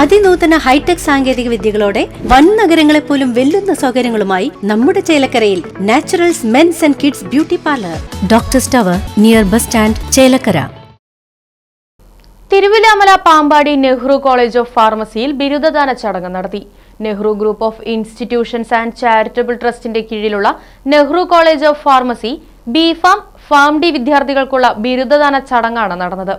അതിനൂതന hi tech സാങ്കേതിക വിദ്യകളോടെ വൻ നഗരങ്ങളെ പോലും വെല്ലുന്ന സൗകര്യങ്ങളുമായി നമ്മുടെ ചേലക്കരയിൽ naturals men's and kids beauty parlour. Doctor സ്റ്റവർ near bus stand Chelakkara. Thiruvilwamala Pampady Nehru college of ഫാർമസിയിൽ ബിരുദദാന ചടങ്ങ് നടത്തി. Nehru group of institutions and charitable ട്രസ്റ്റിന്റെ കീഴിലുള്ള Nehru college of pharmacy B pharm pharm D വിദ്യാർത്ഥികൾക്കുള്ള ബിരുദദാന ചടങ്ങാണ് നടന്നത്.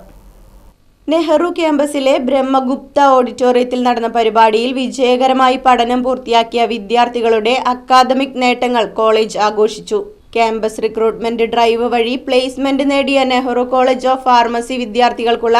നെഹ്റു ക്യാമ്പസിലെ ബ്രഹ്മഗുപ്ത ഓഡിറ്റോറിയത്തിൽ നടന്ന പരിപാടിയിൽ വിജയകരമായി പഠനം പൂർത്തിയാക്കിയ വിദ്യാർത്ഥികളുടെ അക്കാദമിക് നേട്ടങ്ങൾ കോളേജ് ആഘോഷിച്ചു. ക്യാമ്പസ് റിക്രൂട്ട്മെന്റ് ഡ്രൈവ് വഴി പ്ലേസ്മെന്റ് നേടിയ നെഹ്റു കോളേജ് ഓഫ് ഫാർമസി വിദ്യാർത്ഥികൾക്കുള്ള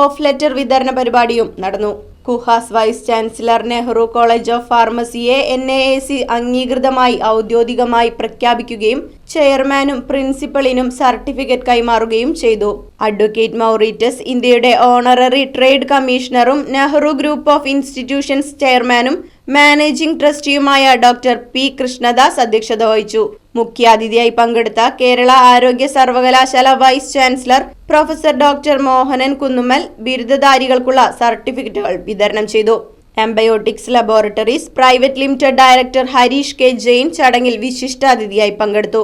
ഓഫ് ലെറ്റർ വിതരണ പരിപാടിയും നടന്നു. KUHAS vice chancellor Nehru college of ഫാർമസിയെ N A A C അംഗീകൃതമായി ഔദ്യോഗികമായി പ്രഖ്യാപിക്കുകയും ചെയർമാനും പ്രിൻസിപ്പളിനും സർട്ടിഫിക്കറ്റ് കൈമാറുകയും ചെയ്തു. അഡ്വക്കേറ്റ് മൗറീറ്റസ് ഇന്ത്യയുടെ ഓണററി ട്രേഡ് കമ്മീഷണറും നെഹ്റു ഗ്രൂപ്പ് ഓഫ് ഇൻസ്റ്റിറ്റ്യൂഷൻസ് ചെയർമാനും മാനേജിംഗ് ട്രസ്റ്റിയുമായ ഡോക്ടർ പി കൃഷ്ണദാസ് അധ്യക്ഷത വഹിച്ചു. മുഖ്യാതിഥിയായി പങ്കെടുത്ത കേരള ആരോഗ്യ സർവകലാശാല vice chancellor professor doctor Mohanan Kunnummal ബിരുദധാരികൾക്കുള്ള സർട്ടിഫിക്കറ്റുകൾ വിതരണം ചെയ്തു. Embiotics laboratories private limited director Harish K Jain ചടങ്ങിൽ വിശിഷ്ടാതിഥിയായി പങ്കെടുത്തു.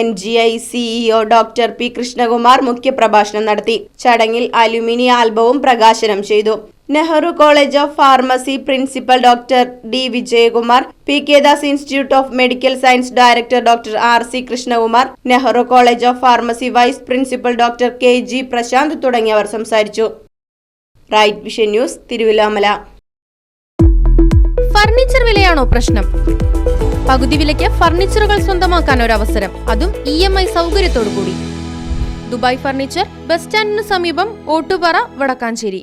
N G I CEO doctor P Krishnakumar മുഖ്യപ്രഭാഷണം നടത്തി. ചടങ്ങിൽ അലുമിനി ആൽബവും പ്രകാശനം ചെയ്തു. Nehru college of pharmacy principal doctor D Vijayakumar P K Das institute of medical science director doctor R C Krishnakumar Nehru college of pharmacy vice principal doctor K G Prashanth തുടങ്ങിയവർ സംസാരിച്ചു. Right vision news Thiruvilwamala furniture വിലയാണോ പ്രശ്നം? പകുതി വിലയ്ക്ക് ഫർണിച്ചറുകൾ സ്വന്തമാക്കാൻ ഒരു അവസരം അതും ഇ എം ഐ സൗകര്യത്തോടു കൂടി ദുബായ് ഫർണിച്ചർ ബസ് സ്റ്റാൻഡിന് സമീപം ഓട്ടുപാറ വടക്കാഞ്ചേരി.